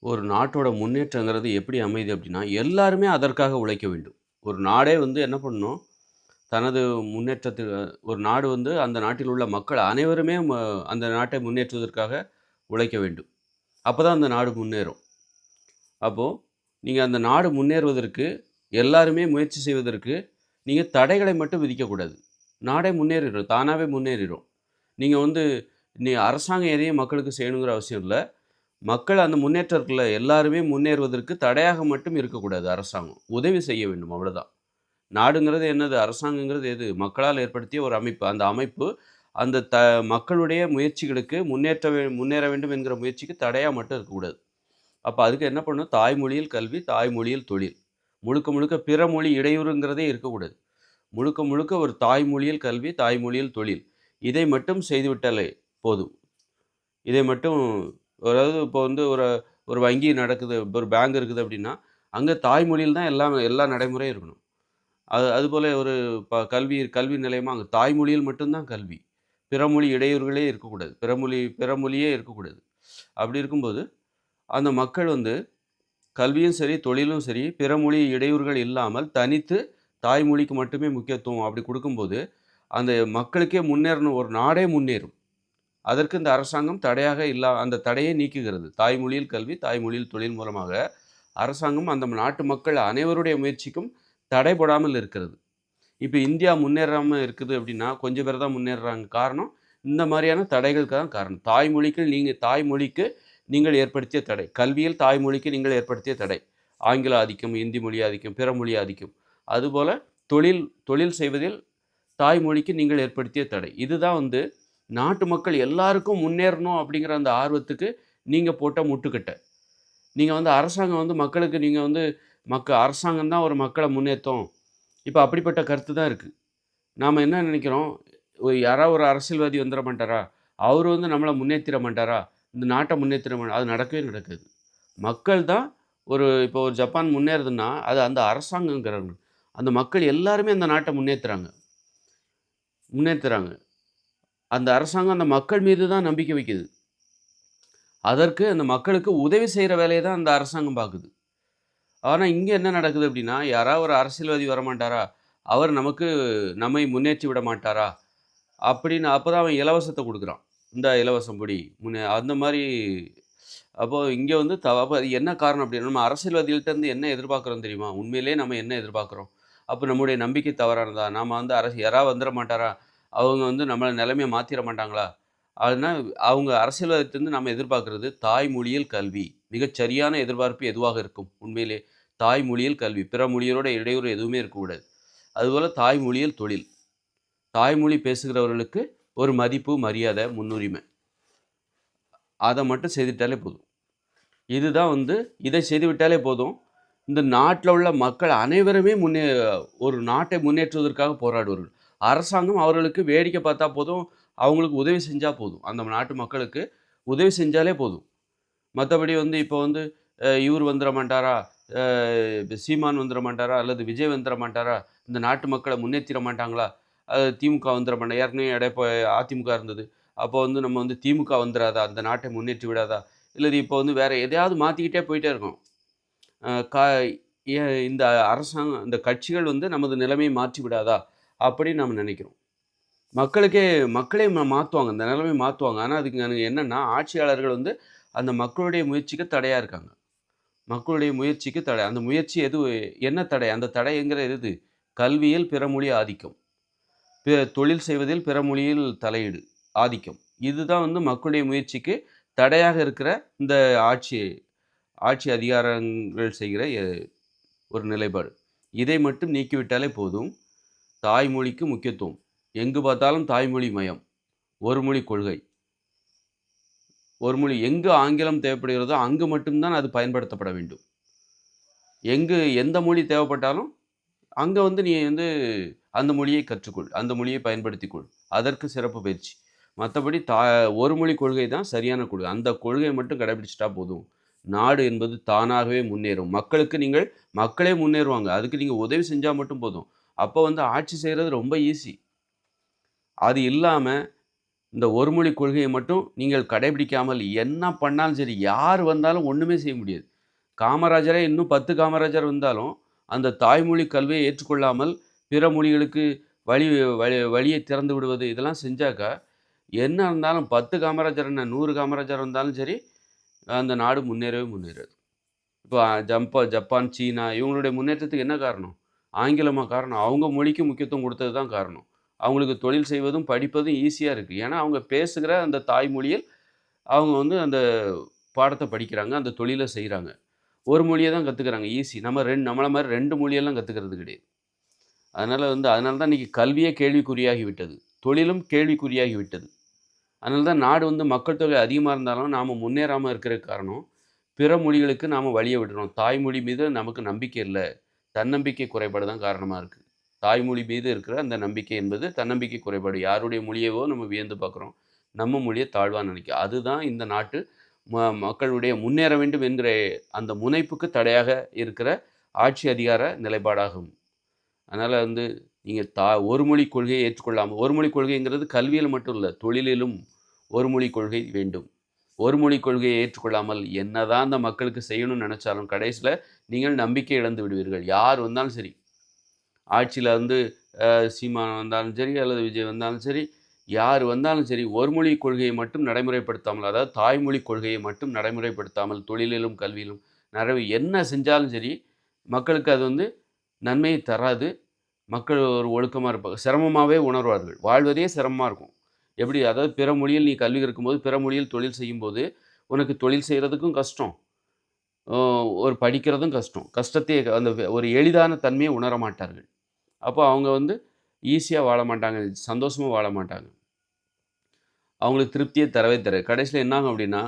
ஒரு நாட்டோட முன்னேற்றங்கிறது எப்படி அமைது அப்படின்னா எல்லாருமே அதற்காக உழைக்க வேண்டும். ஒரு நாடே வந்து என்ன பண்ணணும்? தனது முன்னேற்றத்துக்கு ஒரு நாடு வந்து அந்த நாட்டில் உள்ள மக்கள் அனைவருமே ம- அந்த நாட்டை முன்னேற்றுவதற்காக உழைக்க வேண்டும். அப்போ தான் அந்த நாடு முன்னேறும். அப்போது நீங்கள் அந்த நாடு முன்னேறுவதற்கு எல்லாருமே முயற்சி செய்வதற்கு நீங்கள் தடைகளை மட்டும் விதிக்கக்கூடாது. நாடே முன்னேறிடும் தானாகவே முன்னேறிடும் நீங்கள் வந்து நீ அரசாங்கம் எதையும் மக்களுக்கு செய்யணுங்கிற அவசியம் இல்லை. மக்கள் அந்த முன்னேற்றத்தில் எல்லாருமே முன்னேறுவதற்கு தடையாக மட்டும் இருக்கக்கூடாது அரசாங்கம். உதவி செய்ய வேண்டும் அவ்வளோதான் நாடுங்கிறது என்னது? அரசாங்கங்கிறது எது? மக்களால் ஏற்படுத்திய ஒரு அமைப்பு. அந்த அமைப்பு அந்த த மக்களுடைய முயற்சிகளுக்கு முன்னேற்ற முன்னேற வேண்டும் என்கிற முயற்சிக்கு தடையாக மட்டும் இருக்கக்கூடாது. அப்போ அதுக்கு என்ன பண்ணணும்? தாய்மொழியில் கல்வி தாய்மொழியில் தொழில். முழுக்க முழுக்க பிற மொழி இடையூறுங்கிறதே இருக்கக்கூடாது. முழுக்க முழுக்க ஒரு தாய்மொழியில் கல்வி தாய்மொழியில் தொழில். இதை மட்டும் செய்துவிட்டாலே போதும். இதை மட்டும் அதாவது இப்போ வந்து ஒரு ஒரு வங்கி நடக்குது ஒரு பேங்க் இருக்குது அப்படின்னா அங்கே தாய்மொழியில் தான் எல்லாம் எல்லா நடைமுறையும் இருக்கணும். அது அதுபோல் ஒரு ப கல்வி கல்வி நிலையமாக அங்கே தாய்மொழியில் மட்டும்தான் கல்வி. பிறமொழி இடையூறுகளே இருக்கக்கூடாது. பிறமொழி பிறமொழியே இருக்கக்கூடாது. அப்படி இருக்கும்போது அந்த மக்கள் வந்து கல்வியும் சரி தொழிலும் சரி பிறமொழி இடையூறுகள் இல்லாமல் தனித்து தாய்மொழிக்கு மட்டுமே முக்கியத்துவம் அப்படி கொடுக்கும்போது அந்த மக்களுக்கே முன்னேறணும் ஒரு நாடே முன்னேறும். அதற்கு இந்த அரசாங்கம் தடையாக இல்லா அந்த தடையை நீக்குகிறது. தாய்மொழியில் கல்வி தாய்மொழியில் தொழில் மூலமாக அரசாங்கம் அந்த நாட்டு மக்கள் அனைவருடைய முயற்சிக்கும் தடைபடாமல் இருக்கிறது. இப்போ இந்தியா முன்னேறாமல் இருக்குது அப்படின்னா கொஞ்சம் பேர் தான் முன்னேறுறாங்க காரணம் இந்த மாதிரியான தடைகளுக்கு தான் காரணம். தாய்மொழிக்கு நீங்கள் தாய்மொழிக்கு நீங்கள் ஏற்படுத்திய தடை. கல்வியில் தாய்மொழிக்கு நீங்கள் ஏற்படுத்திய தடை. ஆங்கில ஆதிக்கம் இந்தி மொழி ஆதிக்கம் பிற மொழி ஆதிக்கம். அதுபோல் தொழில் தொழில் செய்வதில் தாய்மொழிக்கு நீங்கள் ஏற்படுத்திய தடை. இதுதான் வந்து நாட்டு மக்கள் எல்லாருக்கும் முன்னேறணும் அப்படிங்கிற அந்த ஆர்வத்துக்கு நீங்கள் போட்ட முட்டுக்கட்டை. நீங்கள் வந்து அரசாங்கம் வந்து மக்களுக்கு நீங்கள் வந்து மக்க அரசாங்கம் தான் ஒரு மக்களை முன்னேற்றும் இப்போ அப்படிப்பட்ட கருத்து தான் இருக்குது நாம் என்ன நினைக்கிறோம்? யாராவது ஒரு அரசியல்வாதி வந்துட மாட்டாரா? அவர் வந்து நம்மளை முன்னேற்றிட மாட்டாரா? இந்த நாட்டை முன்னேற்றிட மாட்டா அது நடக்கவே நடக்குது. மக்கள் தான் ஒரு இப்போ ஒரு ஜப்பான் முன்னேறுதுன்னா அது அந்த அரசாங்கங்கிறவங்க அந்த மக்கள் எல்லாருமே அந்த நாட்டை முன்னேற்றுறாங்க முன்னேற்றுறாங்க அந்த அரசாங்கம் அந்த மக்கள் மீது தான் நம்பிக்கை வைக்குது. அதற்கு அந்த மக்களுக்கு உதவி செய்கிற வேலையை தான் அந்த அரசாங்கம் பார்க்குது. ஆனால் இங்கே என்ன நடக்குது அப்படின்னா யாராவது ஒரு அரசியல்வாதி வரமாட்டாரா? அவர் நமக்கு நம்மை முன்னேற்றி விட மாட்டாரா? அப்படின்னு அப்போ தான் அவன் இலவசத்தை கொடுக்குறான். இந்த இலவசம் படி முன்னே அந்த மாதிரி அப்போது இங்கே வந்து த அப்போ அது என்ன காரணம் அப்படின்னா நம்ம அரசியல்வாதிகள்ட்டேருந்து என்ன எதிர்பார்க்குறோம் தெரியுமா? உண்மையிலேயே நம்ம என்ன எதிர்பார்க்குறோம்? அப்போ நம்முடைய நம்பிக்கை தவறானதா? நாம் வந்து அரசு யாராவது வந்துட மாட்டாரா? அவங்க வந்து நம்மளை நிலைமையை மாற்றிட மாட்டாங்களா? அதனால் அவங்க அரசியல்வாதத்திலிருந்து நம்ம எதிர்பார்க்கறது தாய்மொழியில் கல்வி. மிகச்சரியான எதிர்பார்ப்பு எதுவாக இருக்கும்? உண்மையிலே தாய்மொழியில் கல்வி. பிற மொழியரோட இடையூறு எதுவுமே இருக்கக்கூடாது. அதுபோல் தாய்மொழியில் தொழில். தாய்மொழி பேசுகிறவர்களுக்கு ஒரு மதிப்பு மரியாதை முன்னுரிமை. அதை மட்டும் செய்துவிட்டாலே போதும். இதுதான் வந்து இதை செய்துவிட்டாலே போதும். இந்த நாட்டில் உள்ள மக்கள் அனைவருமே முன்னே ஒரு நாட்டை முன்னேற்றுவதற்காக போராடுவார்கள். அரசாங்கம் அவர்களுக்கு வேடிக்கை பார்த்தா போதும் அவங்களுக்கு உதவி செஞ்சால் போதும். அந்த நாட்டு மக்களுக்கு உதவி செஞ்சாலே போதும். மற்றபடி வந்து இப்போ வந்து இவர் வந்துட மாட்டாரா சீமான் வந்துட மாட்டாரா அல்லது விஜய் வந்துட மாட்டாரா இந்த நாட்டு மக்களை முன்னேற்றிட மாட்டாங்களா? அது திமுக வந்துட மாட்டா ஏற்கனவே இடைப்போ அதிமுக இருந்தது. அப்போ வந்து நம்ம வந்து திமுக வந்துடாதா அந்த நாட்டை முன்னேற்றி விடாதா? இல்லை இப்போ வந்து வேறு எதையாவது மாற்றிக்கிட்டே போயிட்டே இருக்கோம். கா ஏ- இந்த அரசாங்கம் இந்த கட்சிகள் வந்து நமது நிலைமையை மாற்றி விடாதா? அப்படின்னு நம்ம நினைக்கிறோம். மக்களுக்கே மக்களே மா- மாற்றுவாங்க இந்த நிலைமை மாற்றுவாங்க ஆனால் அதுக்கு என்னென்னா ஆட்சியாளர்கள் வந்து அந்த மக்களுடைய முயற்சிக்கு தடையாக இருக்காங்க. மக்களுடைய முயற்சிக்கு தடை. அந்த முயற்சி எது என்ன தடை? அந்த தடைங்கிற எது? கல்வியில் பிறமொழி ஆதிக்கம். பிற தொழில் செய்வதில் பிறமொழியில் தலையீடு ஆதிக்கம். இதுதான் வந்து மக்களுடைய முயற்சிக்கு தடையாக இருக்கிற இந்த ஆட்சி ஆட்சி அதிகாரங்கள் செய்கிற ஒரு நிலைப்பாடு. இதை மட்டும் நீக்கிவிட்டாலே போதும். தாய்மொழிக்கு முக்கியத்துவம். எங்கு பார்த்தாலும் தாய்மொழி மயம் ஒரு மொழி கொள்கை. ஒரு மொழி எங்கு ஆங்கிலம் தேவைப்படுகிறதோ அங்கு மட்டும்தான் அது பயன்படுத்தப்பட வேண்டும். எங்கு எந்த மொழி தேவைப்பட்டாலும் அங்கே வந்து நீ வந்து அந்த மொழியை கற்றுக்கொள் அந்த மொழியை பயன்படுத்திக்கொள். அதற்கு சிறப்பு பயிற்சி. மற்றபடி தா ஒரு மொழி கொள்கை தான் சரியான கொள்கை. அந்த கொள்கையை மட்டும் கடைபிடிச்சிட்டா போதும். நாடு என்பது தானாகவே முன்னேறும். மக்களுக்கு நீங்கள் மக்களே முன்னேறுவாங்க. அதுக்கு நீங்கள் உதவி செஞ்சால் மட்டும் போதும். அப்போ வந்து ஆட்சி செய்கிறது ரொம்ப ஈஸி அது இல்லாமல் இந்த ஒரு மொழி கொள்கையை மட்டும் நீங்கள் கடைபிடிக்காமல் என்ன பண்ணாலும் சரி யார் வந்தாலும் ஒன்றுமே செய்ய முடியாது. காமராஜரே இன்னும் பத்து காமராஜர் வந்தாலும் அந்த தாய்மொழி கல்வியை ஏற்றுக்கொள்ளாமல் பிற மொழிகளுக்கு வழி வழி வழியை திறந்து விடுவது இதெல்லாம் செஞ்சாக்கா என்ன இருந்தாலும் பத்து காமராஜர் என்ன நூறு காமராஜர் இருந்தாலும் சரி அந்த நாடு முன்னேறவே முன்னேறாது. இப்போ ஜம்பா ஜப்பான் சீனா இவங்களுடைய முன்னேற்றத்துக்கு என்ன காரணம்? ஆங்கிலமாக காரணம் அவங்க மொழிக்கு முக்கியத்துவம் கொடுத்தது தான் காரணம். அவங்களுக்கு தொழில் செய்வதும் படிப்பதும் ஈஸியாக இருக்குது ஏன்னா அவங்க பேசுகிற அந்த தாய்மொழியில் அவங்க வந்து அந்த பாடத்தை படிக்கிறாங்க அந்த தொழிலை செய்கிறாங்க ஒரு மொழியை தான் கற்றுக்குறாங்க ஈஸி நம்ம ரெண்டு நம்மளை மாதிரி ரெண்டு மொழியெல்லாம் கற்றுக்கிறது கிடையாது. அதனால் வந்து அதனால தான் இன்றைக்கி கல்வியே கேள்விக்குறியாகி விட்டது. தொழிலும் கேள்விக்குறியாகி விட்டது. அதனால தான் நாடு வந்து மக்கள் தொகை அதிகமாக இருந்தாலும் நாம் முன்னேறாமல் இருக்கிற காரணம் பிற மொழிகளுக்கு நாம் வழியை விடுறோம் தாய்மொழி மீது நமக்கு நம்பிக்கை இல்லை. தன்னம்பிக்கை குறைபாடு தான் காரணமாக இருக்குது தாய்மொழி மீது இருக்கிற அந்த நம்பிக்கை என்பது தன்னம்பிக்கை குறைபாடு. யாருடைய மொழியவோ நம்ம வியந்து பார்க்குறோம். நம்ம மொழியை தாழ்வாக நினைக்க. அதுதான் இந்த நாட்டு ம மக்களுடைய முன்னேற வேண்டும் என்கிற அந்த முனைப்புக்கு தடையாக இருக்கிற ஆட்சி அதிகார நிலைப்பாடாகும். அதனால் வந்து நீங்கள் தா ஒரு மொழி கொள்கையை ஏற்றுக்கொள்ளாமல் ஒரு மொழி கொள்கைங்கிறது கல்வியில் மட்டும் இல்லை தொழிலிலும் ஒரு மொழி கொள்கை வேண்டும். ஒரு மொழி கொள்கையை ஏற்றுக்கொள்ளாமல் என்னதான் அந்த மக்களுக்கு செய்யணும்னு நினச்சாலும் கடைசியில் நீங்கள் நம்பிக்கை இழந்து விடுவீர்கள். யார் வந்தாலும் சரி. ஆட்சியில் வந்து சீமான் வந்தாலும் சரி அல்லது விஜய் வந்தாலும் சரி யார் வந்தாலும் சரி ஒரு மொழி கொள்கையை மட்டும் நடைமுறைப்படுத்தாமல் அதாவது தாய்மொழி கொள்கையை மட்டும் நடைமுறைப்படுத்தாமல் தொழிலிலும் கல்வியிலும் நிறைய என்ன செஞ்சாலும் சரி மக்களுக்கு அது வந்து நன்மையை தராது. மக்கள் ஒரு ஒழுக்கமாக இருப்பாங்க. சிரமமாகவே உணர்வார்கள். வாழ்வதே சிரமமாக இருக்கும். எப்படி? அதாவது பிற மொழியில் நீ கல்வி இருக்கும்போது பிற மொழியில் தொழில் செய்யும்போது உனக்கு தொழில் செய்கிறதுக்கும் கஷ்டம். ஒரு படிக்கிறதும் கஷ்டம். கஷ்டத்தையே அந்த ஒரு எளிதான தன்மையை உணர மாட்டார்கள். அப்போ அவங்க வந்து ஈஸியாக வாழ மாட்டாங்க சந்தோஷமாக வாழ மாட்டாங்க. அவங்களுக்கு திருப்தியை தரவே தர கடைசியில் என்னாகும் அப்படின்னா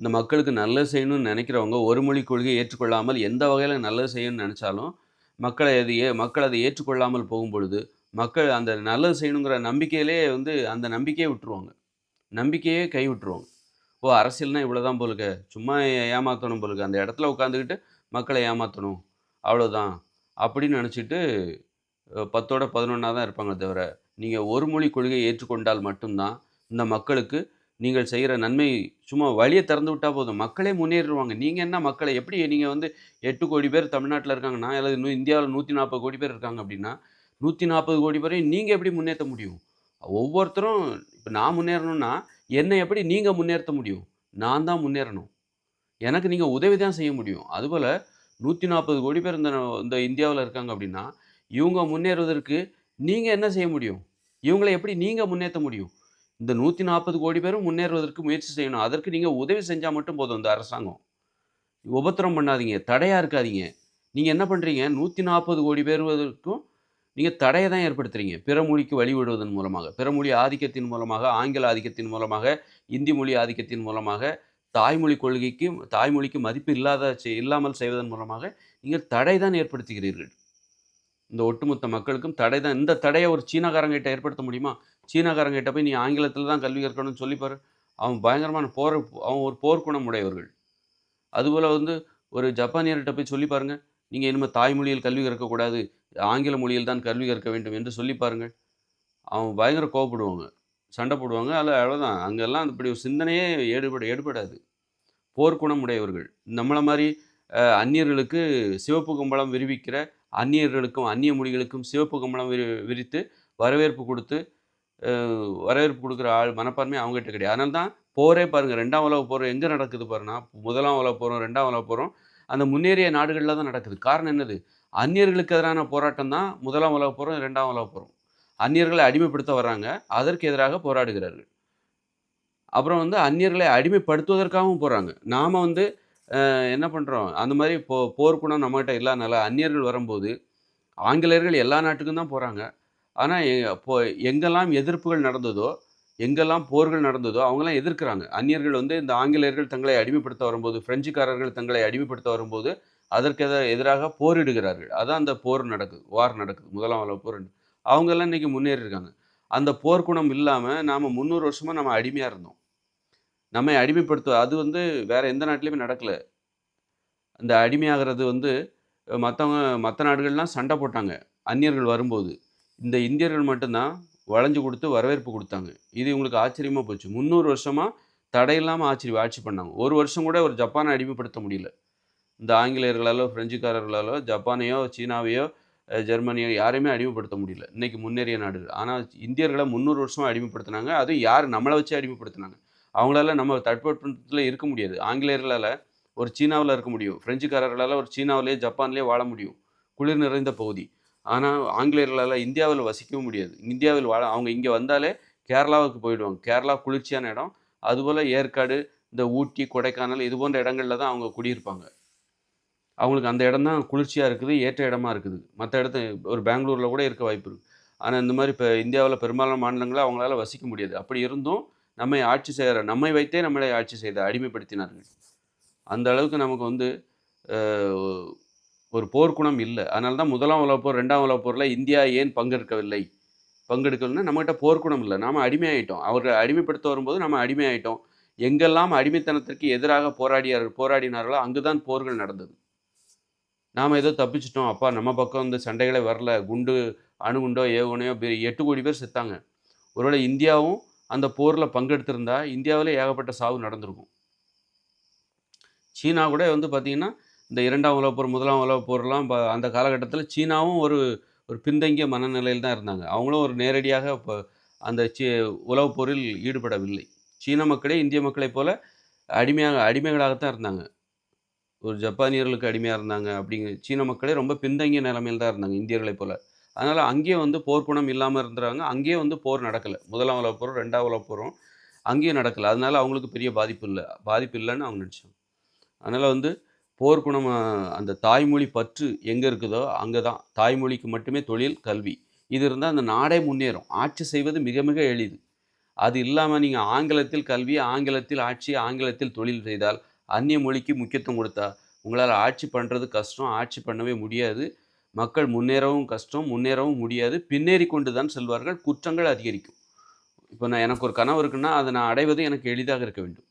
இந்த மக்களுக்கு நல்லது செய்யணும்னு நினைக்கிறவங்க ஒரு மொழி கொள்கையை ஏற்றுக்கொள்ளாமல் எந்த வகையில் நல்லது செய்யணும்னு நினச்சாலும் மக்களை அது ஏ மக்கள் அதை ஏற்றுக்கொள்ளாமல் போகும் பொழுது மக்கள் அந்த நல்லது செய்யணுங்கிற நம்பிக்கையிலே வந்து அந்த நம்பிக்கையை விட்டுருவாங்க. நம்பிக்கையே கை விட்டுருவாங்க ஓ அரசியல்னால் இவ்வளோ தான் சும்மா ஏமாற்றணும் போலுக்கு அந்த இடத்துல உட்காந்துக்கிட்டு மக்களை ஏமாற்றணும் அவ்வளோதான் அப்படின்னு நினச்சிட்டு பத்தோட பதினொன்றா தான் இருப்பாங்க தவிர நீங்கள் ஒரு மொழி கொள்கையை ஏற்றுக்கொண்டால் மட்டும்தான் இந்த மக்களுக்கு நீங்கள் செய்கிற நன்மை சும்மா வழியை திறந்து விட்டால் போதும். மக்களே முன்னேறிடுவாங்க. நீங்கள் என்ன மக்களை எப்படி நீங்கள் வந்து எட்டு கோடி பேர் தமிழ்நாட்டில் இருக்காங்கன்னா அல்லது இன்னும் இந்தியாவில் நூற்றி நாற்பது கோடி பேர் இருக்காங்க அப்படின்னா நூற்றி நாற்பது கோடி பேரையும் நீங்கள் எப்படி முன்னேற்ற முடியும்? ஒவ்வொருத்தரும் இப்போ நான் முன்னேறணும்னா என்னை எப்படி நீங்கள் முன்னேற்ற முடியும்? நான் தான் முன்னேறணும். எனக்கு நீங்கள் உதவி தான் செய்ய முடியும். அதுபோல் நூற்றி நாற்பது கோடி பேர் இந்த இந்த இந்தியாவில் இருக்காங்க அப்படின்னா இவங்க முன்னேறுவதற்கு நீங்கள் என்ன செய்ய முடியும்? இவங்களை எப்படி நீங்கள் முன்னேற்ற முடியும்? இந்த நூற்றி நாற்பது கோடி பேரும் முன்னேறுவதற்கு முயற்சி செய்யணும். அதற்கு நீங்கள் உதவி செஞ்சால் மட்டும் போதும் இந்த அரசாங்கம். உபத்திரம் பண்ணாதீங்க. தடையாக இருக்காதீங்க. நீங்கள் என்ன பண்ணுறீங்க நூற்றி நாற்பது கோடி பேருவதற்கும் நீங்கள் தடையை தான் ஏற்படுத்துகிறீங்க பிற மொழிக்கு வழிவிடுவதன் மூலமாக பிற மொழி ஆதிக்கத்தின் மூலமாக ஆங்கில ஆதிக்கத்தின் மூலமாக இந்தி மொழி ஆதிக்கத்தின் மூலமாக தாய்மொழி கொள்கைக்கு தாய்மொழிக்கு மதிப்பு இல்லாத இல்லாமல் செய்வதன் மூலமாக நீங்கள் தடை தான் ஏற்படுத்துகிறீர்கள். இந்த ஒட்டுமொத்த மக்களுக்கும் தடை தான் இந்த தடையை ஒரு சீனாக்காரங்கிட்ட ஏற்படுத்த முடியுமா? சீனாக்காரங்கிட்ட போய் நீ ஆங்கிலத்தில் தான் கல்வி கற்கணும்னு சொல்லிப்பார் அவன் பயங்கரமான போர் அவன் ஒரு போர்க்குணம் உடையவர்கள். அதுபோல் வந்து ஒரு ஜப்பானியர்கிட்ட போய் சொல்லி பாருங்கள் நீங்கள் இனிமேல் தாய்மொழியில் கல்வி கற்கக்கூடாது ஆங்கில மொழியில் தான் கல்வி கற்க வேண்டும் என்று சொல்லி பாருங்கள். அவன் பயங்கர கோவப்படுவாங்க சண்டை போடுவாங்க அதில் அவ்வளோதான் அங்கெல்லாம் இப்படி ஒரு சிந்தனையே ஏடுபட ஏடுபடாது. போர்க்குணம் உடையவர்கள். நம்மளை மாதிரி அந்நியர்களுக்கு சிவப்பு கம்பளம் விரிவிக்கிற அந்நியர்களுக்கும் அந்நிய மொழிகளுக்கும் சிவப்பு கம்பளம் விரி விரித்து வரவேற்பு கொடுத்து வரவேற்பு கொடுக்குற ஆள் மனப்பான்மை அவங்ககிட்ட கிடையாது. அதனால தான் போரே பாருங்கள் ரெண்டாம் உலக போகிறோம் எங்கே நடக்குது பாருன்னா முதலாம் உலக போகிறோம் ரெண்டாம் உலக போகிறோம் அந்த முன்னேறிய நாடுகளில் தான் நடக்குது. காரணம் என்னது? அந்நியர்களுக்கு எதிரான போராட்டம் தான் முதலாம் உலக போகிறோம் ரெண்டாம் உலக போகிறோம் அந்நியர்களை அடிமைப்படுத்த வர்றாங்க. அதற்கு எதிராக போராடுகிறார்கள். அப்புறம் வந்து அந்நியர்களை அடிமைப்படுத்துவதற்காகவும் போகிறாங்க நாம் வந்து என்ன பண்ணுறோம் அந்த மாதிரி போ போர்க்குணம் நம்மகிட்ட இல்லாதனால அந்நியர்கள் வரும்போது ஆங்கிலேயர்கள் எல்லா நாட்டுக்கும் தான் போகிறாங்க ஆனால் இப்போ எங்கெல்லாம் எதிர்ப்புகள் நடந்ததோ எங்கெல்லாம் போர்கள் நடந்ததோ அவங்களாம் எதிர்க்கிறாங்க. அந்நியர்கள் வந்து இந்த ஆங்கிலேயர்கள் தங்களை அடிமைப்படுத்த வரும்போது பிரெஞ்சுக்காரர்கள் தங்களை அடிமைப்படுத்த வரும்போது அதற்கு எதிராக போரிடுகிறார்கள். அதான் அந்த போர் நடக்குது வார் நடக்குது முதலாம் உலக போர் அவங்கெல்லாம் இன்றைக்கி முன்னேறி இருக்காங்க. அந்த போர்க்குணம் இல்லாமல் நாம் முந்நூறு வருஷமாக நம்ம அடிமையாக இருந்தோம். நம்மை அடிமைப்படுத்த அது வந்து வேறு எந்த நாட்டிலையுமே நடக்கலை. அந்த அடிமையாகிறது வந்து மற்றவங்க மற்ற நாடுகள்லாம் சண்டை போட்டாங்க. அந்நியர்கள் வரும்போது. இந்த இந்தியர்கள் மட்டும்தான் வளைஞ்சு கொடுத்து வரவேற்பு கொடுத்தாங்க. இது இவங்களுக்கு ஆச்சரியமாக போச்சு. முந்நூறு வருஷமாக தடையில்லாமல் ஆட்சி ஆட்சி பண்ணாங்க. ஒரு வருஷம் கூட ஒரு ஜப்பானை அடிமைப்படுத்த முடியல. இந்த ஆங்கிலேயர்களாலோ பிரெஞ்சுக்காரர்களாலோ ஜப்பானையோ சீனாவையோ ஜெர்மனியோ யாரையுமே அடிமைப்படுத்த முடியல. இன்றைக்கி முன்னேறிய நாடுகள் ஆனால் இந்தியர்களை முந்நூறு வருஷமாக அடிமைப்படுத்தினாங்க. அதுவும் யார்? நம்மளை வச்சு அடிமைப்படுத்தினாங்க. அவங்களால நம்ம தட்பவெப்பத்தில் இருக்க முடியாது. ஆங்கிலேயர்களால் ஒரு சீனாவில் இருக்க முடியும். பிரெஞ்சுக்காரர்களால் ஒரு சீனாவிலேயே ஜப்பான்லேயே வாழ முடியும். குளிர் நிறைந்த பகுதி. ஆனால் ஆங்கிலேயர்களால் இந்தியாவில் வசிக்கவும் முடியாது. இந்தியாவில் வாழ அவங்க இங்கே வந்தாலே கேரளாவுக்கு போயிடுவாங்க. கேரளா குளிர்ச்சியான இடம். அதுபோல் ஏற்காடு இந்த ஊட்டி கொடைக்கானல் இது போன்ற இடங்கள்ல தான் அவங்க குடியிருப்பாங்க. அவங்களுக்கு அந்த இடம் தான் குளிர்ச்சியாக இருக்குது ஏற்ற இடமா இருக்குது. மற்ற இடத்த ஒரு பெங்களூரில் கூட இருக்க வாய்ப்பு இருக்குது ஆனால் இந்த மாதிரி இப்போ இந்தியாவில் பெரும்பாலான மாநிலங்களில் அவங்களால வசிக்க முடியாது. அப்படி இருந்தும் நம்மை ஆட்சி செய்கிற நம்மை வைத்தே நம்மளை ஆட்சி செய்த அடிமைப்படுத்தினார்கள். அந்த அளவுக்கு நமக்கு வந்து ஒரு போர்க்குணம் இல்லை. அதனால தான் முதலாம் உலக போர் ரெண்டாம் உலக போரில் இந்தியா ஏன் பங்கெடுக்கவில்லை? பங்கெடுக்கலன்னா நம்மகிட்ட போர்க்குணம் இல்லை. நாம் அடிமையாயிட்டோம். அவர்கள் அடிமைப்படுத்த வரும்போது நம்ம அடிமையாயிட்டோம். எங்கெல்லாம் அடிமைத்தனத்திற்கு எதிராக போராடியார் போராடினார்களோ அங்குதான் போர்கள் நடந்தது. நாம் ஏதோ தப்பிச்சிட்டோம். அப்பா நம்ம பக்கம் வந்து சண்டைகளே வரல. குண்டு அணுகுண்டோ ஏவுகணையோ எட்டு கோடி பேர் செத்தாங்க. ஒருவேளை இந்தியாவும் அந்த போரில் பங்கெடுத்திருந்தா இந்தியாவில் ஏகப்பட்ட சாவு நடந்திருக்கும். சீனா கூட வந்து பார்த்திங்கன்னா இந்த இரண்டாம் உலகப் போர் முதலாம் உலகப் போர்லாம் ப- அந்த காலகட்டத்தில் சீனாவும் ஒரு ஒரு பின்தங்கிய மனநிலையில் தான் இருந்தாங்க. அவங்களும் ஒரு நேரடியாக இப்போ அந்த சி உலகப் போரில் ஈடுபடவில்லை. சீன மக்களே இந்திய மக்களைப் போல அடிமையாக அடிமைகளாகத்தான் இருந்தாங்க. ஒரு ஜப்பானியர்களுக்கு அடிமையாக இருந்தாங்க அப்படிங்கிற சீன மக்களே ரொம்ப பின்தங்கிய நிலைமையில் தான் இருந்தாங்க இந்தியர்களைப் போல. அதனால் அங்கேயே வந்து போர்க்குணம் இல்லாமல் இருந்துறாங்க அங்கேயே வந்து போர் நடக்கலை. முதலாம் உலகப் போரும் ரெண்டாம் உலகப் போரும் அங்கேயும் நடக்கலை. அதனால் அவங்களுக்கு பெரிய பாதிப்பு இல்லை பாதிப்பு இல்லைன்னு அவங்க நினச்சாங்க. அதனால் வந்து போர்க்குணம் அந்த தாய்மொழி பற்று எங்கே இருக்குதோ அங்கே தான் தாய்மொழிக்கு மட்டுமே தொழில் கல்வி. இது இருந்தால் அந்த நாடே முன்னேறும். ஆட்சி செய்வது மிக மிக எளிது. அது இல்லாமல் நீங்கள் ஆங்கிலத்தில் கல்வி ஆங்கிலத்தில் ஆட்சி ஆங்கிலத்தில் தொழில் செய்தால் அந்நிய மொழிக்கு முக்கியத்துவம் கொடுத்தா உங்களால் ஆட்சி பண்ணுறது கஷ்டம் ஆட்சி பண்ணவே முடியாது. மக்கள் முன்னேறவும் கஷ்டம் முன்னேறவும் முடியாது. பின்னேறி கொண்டு தான் செல்வார்கள். குற்றங்கள் அதிகரிக்கும். இப்போ நான் எனக்கு ஒரு கனவு இருக்குன்னா அதை நான் அடைவது எனக்கு எளிதாக இருக்க வேண்டும்.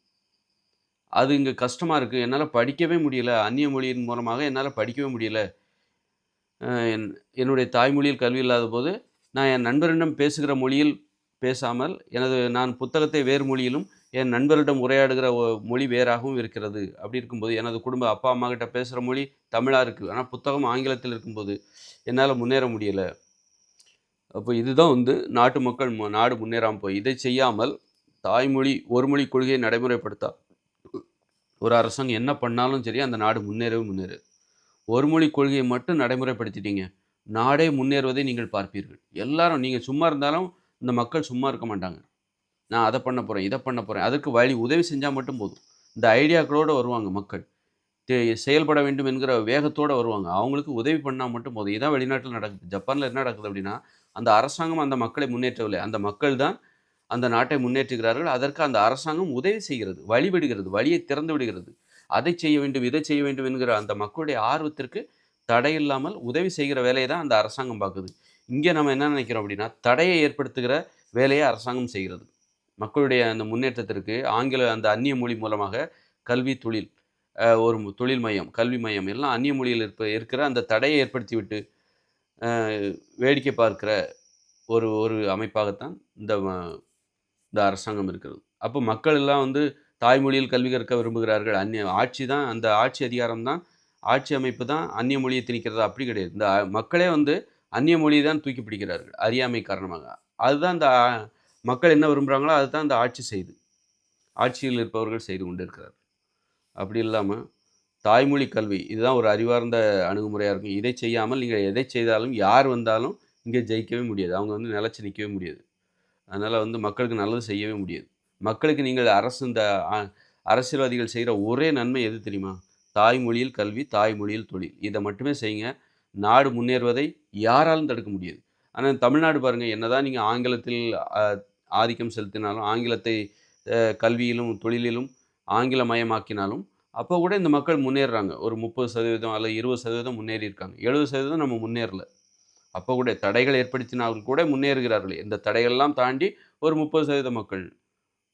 அது இங்கே கஷ்டமாக இருக்குது என்னால் படிக்கவே முடியல. அந்நிய மொழியின் மூலமாக என்னால் படிக்கவே முடியல. என் என்னுடைய தாய்மொழியில் கல்வி இல்லாத போது நான் என் நண்பரிடம் பேசுகிற மொழியில் பேசாமல் எனது நான் புத்தகத்தை வேறு மொழியிலும் என் நண்பரிடம் உரையாடுகிற மொழி வேறாகவும் இருக்கிறது. அப்படி இருக்கும்போது எனது குடும்ப அப்பா அம்மா கிட்ட பேசுகிற மொழி தமிழாக இருக்குது ஆனால் புத்தகம் ஆங்கிலத்தில் இருக்கும்போது என்னால் முன்னேற முடியலை. அப்போ இதுதான் வந்து நாட்டு மக்கள் மு- நாடு முன்னேறாமல் போய். இதை செய்யாமல் தாய்மொழி ஒரு மொழி கொள்கையை நடைமுறைப்படுத்தா ஒரு அரசாங்கம் என்ன பண்ணாலும் சரி அந்த நாடு முன்னேறவே முன்னேறு. ஒரு மொழி கொள்கையை மட்டும் நடைமுறைப்படுத்திட்டீங்க. நாடே முன்னேறுவதை நீங்கள் பார்ப்பீர்கள். எல்லாரும் நீங்கள் சும்மா இருந்தாலும் இந்த மக்கள் சும்மா இருக்க மாட்டாங்க. நான் அதை பண்ண போகிறேன் இதை பண்ண போகிறேன் அதற்கு வழி உதவி செஞ்சால் மட்டும் போதும். இந்த ஐடியாக்களோடு வருவாங்க மக்கள். தே- செயல்பட வேண்டும் என்கிற வேகத்தோடு வருவாங்க. அவங்களுக்கு உதவி பண்ணால் மட்டும் போதும். இதான் வெளிநாட்டில் நடக்குது. ஜப்பானில் என்ன நடக்குது அப்படின்னா அந்த அரசாங்கம் அந்த மக்களை முன்னேற்றவில்லை. அந்த மக்கள் தான் அந்த நாட்டை முன்னேற்றுகிறார்கள். அதற்கு அந்த அரசாங்கம் உதவி செய்கிறது வழிவிடுகிறது வழியை திறந்து விடுகிறது. அதை செய்ய வேண்டும் இதை செய்ய வேண்டும் என்கிற அந்த மக்களுடைய ஆர்வத்திற்கு தடை இல்லாமல் உதவி செய்கிற வேலையை தான் அந்த அரசாங்கம் பார்க்குது. இங்கே நம்ம என்ன நினைக்கிறோம் அப்படின்னா தடையை ஏற்படுத்துகிற வேலையை அரசாங்கம் செய்கிறது. மக்களுடைய அந்த முன்னேற்றத்திற்கு ஆங்கில அந்த அந்நிய மொழி மூலமாக கல்வி தொழில் ஒரு தொழில் மையம் கல்வி மையம் எல்லாம் அந்நிய மொழியில் இருப்ப இருக்கிற அந்த தடையை ஏற்படுத்திவிட்டு வேடிக்கை பார்க்கிற ஒரு ஒரு அமைப்பாகத்தான் இந்த இந்த அரசாங்கம் இருக்கிறது. அப்போ மக்கள் எல்லாம் வந்து தாய்மொழியில் கல்வி கற்க விரும்புகிறார்கள். அந்நிய ஆட்சி தான் அந்த ஆட்சி அதிகாரம் தான் ஆட்சி அமைப்பு தான் அந்நிய மொழியை திணிக்கிறது? அப்படி கிடையாது. இந்த மக்களே வந்து அந்நிய மொழியை தான் தூக்கி பிடிக்கிறார்கள் அறியாமை காரணமாக. அதுதான் இந்த மக்கள் என்ன விரும்புகிறாங்களோ அதுதான் இந்த ஆட்சி செய்து ஆட்சியில் இருப்பவர்கள் செய்து கொண்டு இருக்கிறார் அப்படி இல்லாமல் தாய்மொழி கல்வி இதுதான் ஒரு அறிவார்ந்த அணுகுமுறையாக இருக்கும். இதை செய்யாமல் நீங்கள் எதை செய்தாலும் யார் வந்தாலும் இங்கே ஜெயிக்கவே முடியாது. அவங்க வந்து நிலச்சி நிற்கவே முடியாது. அதனால் வந்து மக்களுக்கு நல்லது செய்யவே முடியாது. மக்களுக்கு நீங்கள் அரசு இந்த அரசியல்வாதிகள் செய்கிற ஒரே நன்மை எது தெரியுமா? தாய்மொழியில் கல்வி தாய்மொழியில் தொழில். இதை மட்டுமே செய்யுங்க. நாடு முன்னேறுவதை யாராலும் தடுக்க முடியாது. ஆனால் தமிழ்நாடு பாருங்கள் என்னதான் நீங்கள் ஆங்கிலத்தில் ஆதிக்கம் செலுத்தினாலும் ஆங்கிலத்தை கல்வியிலும் தொழிலிலும் ஆங்கிலமயமாக்கினாலும் அப்போ கூட இந்த மக்கள் முன்னேறுறாங்க. ஒரு முப்பது சதவீதம் அல்லது இருபது சதவீதம் முன்னேறி இருக்காங்க எழுபது சதவீதம் நம்ம முன்னேறல. அப்போ கூட தடைகள் ஏற்படுத்தினால் கூட முன்னேறுகிறார்கள். இந்த தடைகள்லாம் தாண்டி ஒரு முப்பது சதவீத மக்கள்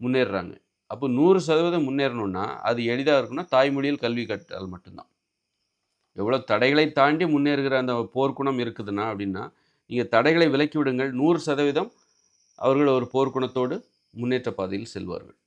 முன்னேறுறாங்க. அப்போ நூறு சதவீதம் முன்னேறணும்னா அது எளிதாக இருக்குன்னா தாய்மொழியில் கல்வி கற்றால் மட்டும்தான். எவ்வளோ தடைகளை தாண்டி முன்னேறுகிற அந்த போர்க்குணம் இருக்குதுன்னா அப்படின்னா நீங்கள் தடைகளை விலக்கி விடுங்கள். நூறு சதவீதம் அவர்கள் ஒரு போர்க்குணத்தோடு முன்னேற்ற பாதையில் செல்வார்கள்.